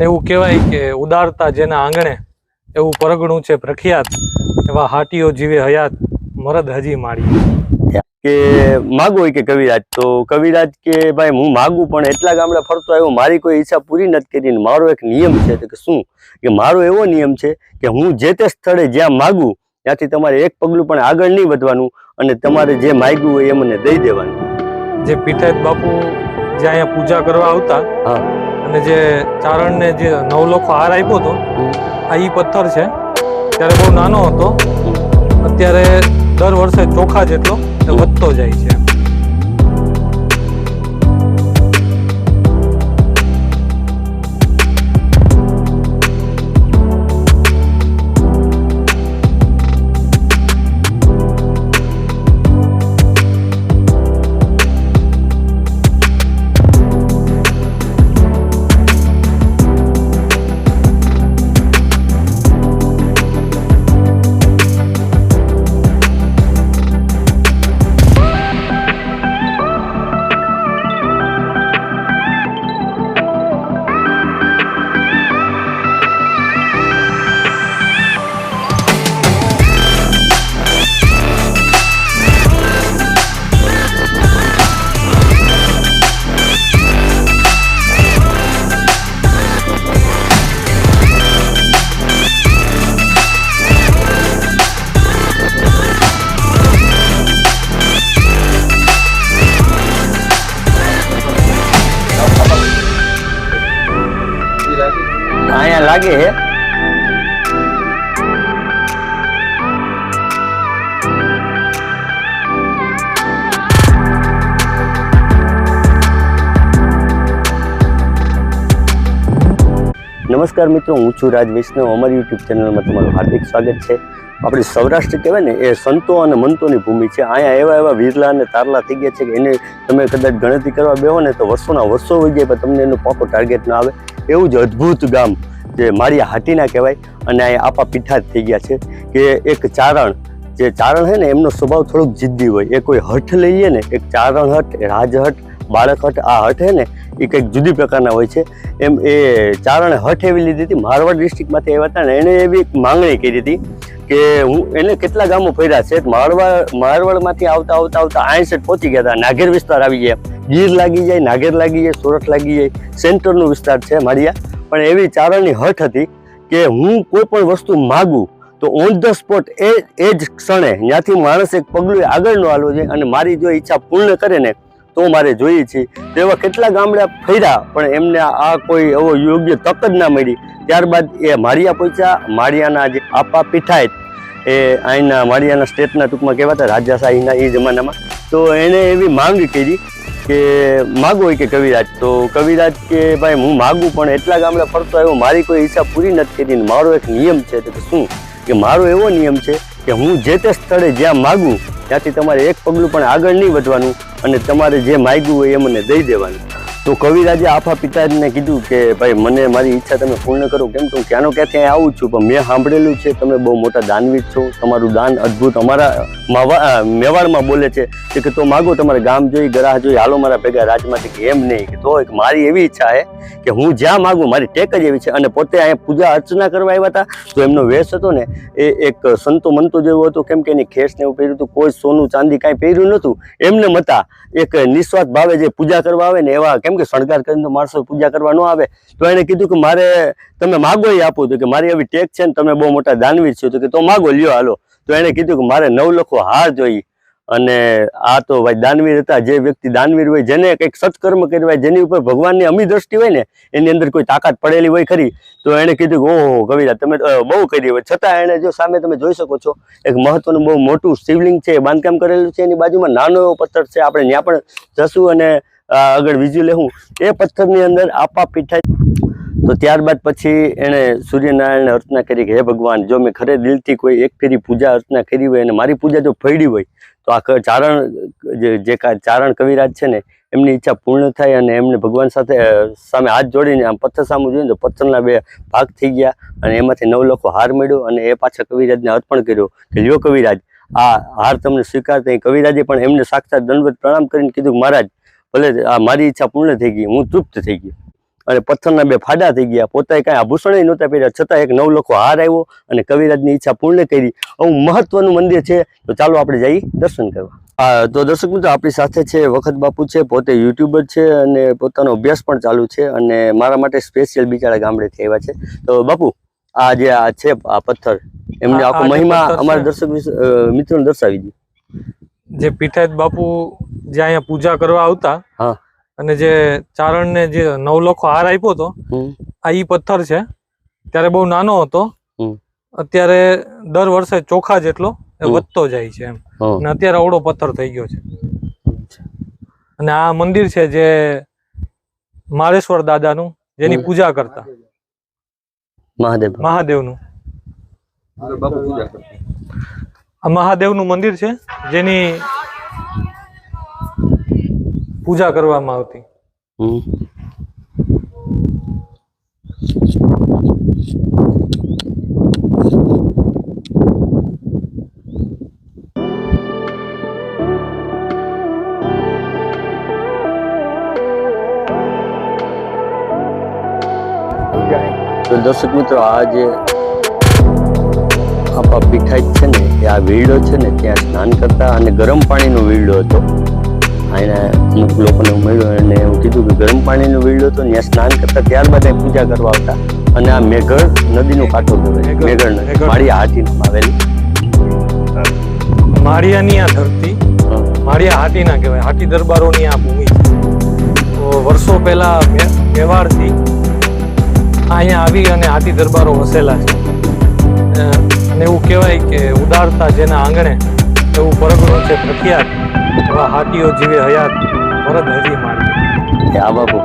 એવું કહેવાય કે ઉદારતા જેના આંગણે એવું પરગણું છે પ્રખ્યાત એવા હાટીઓ જીવે હયાત મરદ હજી માળી. કે માગો હોય કે કવિરાજ તો કવિરાજ કે ભાઈ હું માગું પણ એટલા ગામડે ફરતો આવ્યો મારી કોઈ ઈચ્છા પૂરી નથી કરી મારો એક નિયમ છે કે શું? કે મારો એવો નિયમ છે કે હું જે તે સ્થળે જ્યાં માગું ત્યાંથી તમારે એક પગલું પણ આગળ નહીં વધવાનું અને તમારે જે માગ્યું હોય એ મને દઈ દેવાનું. જે પીઠાયત બાપુ જ્યાં અહીંયા પૂજા કરવા આવતા હા. અને જે ચારણને જે નવલોખો હાર આપ્યો હતો, આ ઈ પથ્થર છે. ત્યારે બહુ નાનો હતો. અત્યારે દર વર્ષે ચોખા જેટલો એ વધતો જાય છે. નમસ્કાર મિત્રો, હું છું રાજ વૈષ્ણવ. અમારી યુટ્યુબ ચેનલમાં તમારું હાર્દિક સ્વાગત છે. આપણી સૌરાષ્ટ્ર કહેવાય ને, એ સંતો અને મંતોની ભૂમિ છે. અહીંયા એવા એવા વીરલા અને તારલા થઈ ગયા છે કે એને તમે કદાચ ગણતરી કરવા બેહો ને તો વર્ષોના વર્ષો હોઈ જાય પણ તમને એનું પાકો ટાર્ગેટ ના આવે. એવું જ અદ્ભુત ગામ જે માળિયા હાટીના કહેવાય અને અહીંયા આપા પીઠા જ થઈ ગયા છે કે એક ચારણ, જે ચારણ છે ને, એમનો સ્વભાવ થોડોક જિદ્દી હોય. એ કોઈ હઠ લઈએ ને, એક ચારણ હઠ રાજહઠ બાળક હઠ આ હઠ હે ને એ કંઈક જુદી પ્રકારના હોય છે. એમ એ ચારણે હઠ એવી લીધી હતી, મારવાડ ડિસ્ટ્રિક્ટમાંથી આવ્યા હતા ને એણે એવી માંગણી કરી હતી કે હું, એને કેટલા ગામો ફર્યા છે મારવાડ મારવાડમાંથી આવતા આવતા આવતા આયસઠ પહોંચી ગયા હતા. નાગેર વિસ્તાર આવી ગયા. ગીર લાગી જાય, નાગેર લાગી જાય, સોરઠ લાગી જાય, સેન્ટરનો વિસ્તાર છે માળિયા. પણ એવી ચારણની હઠ હતી કે હું કોઈ પણ વસ્તુ માગું, તો ઓન ધ સ્પોટ એ એ જ ક્ષણે ત્યાંથી માણસ એક પગલું આગળ નો હાલવો જોઈએ અને મારી જો ઈચ્છા પૂર્ણ કરે ને તો મારે જોઈએ છે. તેવા કેટલા ગામડા ફર્યા, પણ એમને આ કોઈ એવો યોગ્ય તક જ ના મળી. ત્યારબાદ એ માળિયા પહોંચ્યા. માળિયાના જે આપા પીઠાયત એ અહીંના માળિયાના સ્ટેટના ટૂંકમાં કહેવાતા રાજાશાહીના એ જમાનામાં. તો એણે એવી માંગ કરી કે માગો કે કવિરાજ. તો કવિરાજ કે ભાઈ હું માગું, પણ એટલા ગામડા ફરતો આવ્યો, મારી કોઈ ઈચ્છા પૂરી નથી કરી મારો એક નિયમ છે, તો શું? કે મારો એવો નિયમ છે કે હું જે તે સ્થળે જ્યાં માગું, ત્યાંથી તમારે એક પગલું પણ આગળ નહીં વધવાનું અને તમારે જે માગ્યું હોય એ મને દઈ દેવાનું. તો કવિરાજે આફા પિતાજીને કીધું કે, ભાઈ, મને મારી ઈચ્છા તમે પૂર્ણ કરો. કેમ કે હું ક્યાંનો ક્યાંથી અહીં આવું છું, પણ મેં સાંભળેલું છે, તમે બહુ મોટા દાનવીર છો, તમારું દાન અદ્ભુત અમારા માવા મેવાડમાં બોલે છે કે, તો માગો તમારે ગામ જોઈ, ગરાહ જોઈ, હાલો મારા ભેગા રાજમાંથી કે એમ નહીં, કે તો મારી એવી ઈચ્છા છે કે હું જ્યાં માગું, મારી ટેક જ એવી છે. અને પોતે અહીંયા પૂજા અર્ચના કરવા આવ્યા હતા, તો એમનો વેશ હતો ને, એ એક સંતો મંતો જેવો હતો, કેમ કે એની ખેસ ને એવું પહેર્યું હતું, કોઈ સોનું ચાંદી કાંઈ પહેર્યું નહોતું, એમને મતા એક નિસ્વાર્થ ભાવે જે પૂજા કરવા આવે ને એવા, કેમ કે શણગાર કરીને માણસો પૂજા કરવા ન આવે, તો એણે કીધું કે મારે, તમે માગો એ આપો તો કે મારી એવી ટેક છે ને તમે બહુ મોટા દાનવીર છો તો કે તો માગો, લ્યો હાલો. તો એણે કીધું કે મારે નવ લખો હાર જોઈ. અને આ તો ભાઈ દાનવીર હતા, જે વ્યક્તિ દાનવીર હોય, જેને કંઈક સત્કર્મ કર્યું હોય, જેની ઉપર ભગવાનની અમી દ્રષ્ટિ હોય ને, એની અંદર કોઈ તાકાત પડેલી હોય ખરી, તો એણે કીધું કે ઓહો, કવિરા, તમે બહુ કરી હોય. છતાં એણે જો સામે તમે જોઈ શકો છો, એક મહત્વનું બહુ મોટું શિવલિંગ છે બાંધકામ કરેલું છે, એની બાજુમાં નાનો એવો પથ્થર છે, આપણે ત્યાં પણ જશું અને આગળ વિઝ્યુ લેવું, એ પથ્થરની અંદર આપા પીઠાઈ. તો ત્યારબાદ પછી એણે સૂર્યનારાયણને અર્ચના કરી કે, હે ભગવાન, જો મેં ખરે દિલથી કોઈ એક ફેરી પૂજા અર્ચના કરી હોય અને મારી પૂજા જો ફળી હોય, તો આ ચારણ, જે ચારણ કવિરાજ છે ને, એમની ઈચ્છા પૂર્ણ થાય અને એમને ભગવાન સાથે સામે હાથ જોડીને આમ પથ્થર સામું જોઈને તો પથ્થરના બે ભાગ થઈ ગયા અને એમાંથી નવ લોકો હાર મળ્યો અને એ પાછા કવિરાજને અર્પણ કર્યો કે, લ્યો કવિરાજ, આ હાર તમને સ્વીકારતા કવિરાજે પણ એમને સાક્ષાત દંડવત પ્રણામ કરીને કીધું મહારાજ ભલે આ મારી ઈચ્છા પૂર્ણ થઈ ગઈ હું તૃપ્ત થઈ ગયો. અને પથ્થરના બે ફાડા થઈ ગયા. પોતાએ કાંઈ આભૂષણ નહોતા પહેર્યા છતાં એક નવ લખો હાર આવ્યો અને કવિરાજની ઈચ્છા પૂર્ણ કરી. આવું મહત્વનું મંદિર છે. તો ચાલો આપણે જઈ દર્શન કરવા. તો દર્શક મિત્રો આપણી સાથે છે વખત બાપુ છે પોતે યુટ્યુબર છે અને પોતાનો અભ્યાસ પણ ચાલુ છે અને મારા માટે સ્પેશિયલ બિચારા ગામડેથી આવ્યા છે. તો બાપુ આ જે આ છે આ પથ્થર એમને આખો મહિમા અમારા દર્શક મિત્રોને દર્શાવી દીધું જે પીઠાયત બાપુ જે અહીંયા પૂજા કરવા આવતા અને જે ચારણ ને જે નવલખો હાર આપ્યો હતો આ ઈ પથ્થર છે. ત્યારે બહુ નાનો હતો. અત્યારે દર વર્ષે ચોખા જેટલો એ વધતો જાય છે એમ. અને અત્યારે અવળો પથ્થર થઈ ગયો છે. અને આ મંદિર છે જે મારેશ્વર દાદાનું જેની પૂજા કરતા. મહાદેવ. મહાદેવનું. આ મહાદેવનું મંદિર છે જેની પૂજા કરવામાં આવતી. તો દર્શક મિત્રો, આ જે આપા પીઠાઈ છે ને, એ આ વીરડો છે ને, ત્યાં સ્નાન કરતા અને ગરમ પાણીનો વીરડો હતો. આને અમુક લોકોને મળ્યો અને એવું કીધું કે ગરમ પાણીનો વીડો હતો ત્યાં સ્નાન કરતા ત્યારબાદ એ પૂજા કરવા આવતા. અને આ મેઘર નદીનો કાંઠો કહેવાય. મેઘર નદી મેઘડ. માળી હાથીમાં આવેલી. માળિયાની આ ધરતી હા. માળિયા હાથીના કહેવાય. હાથી દરબારોની આ ભૂમિ તો વર્ષો પહેલા મેવાડથી અહીંયા આવી અને હાથી દરબારો વસેલા છે. અને એવું કહેવાય કે ઉદારતા જેના આંગણે એવું પરગણું છે પ્રખ્યાત. એવા હાટીઓ જીવે હયાત પરત હજી મારી. આ બાપુ.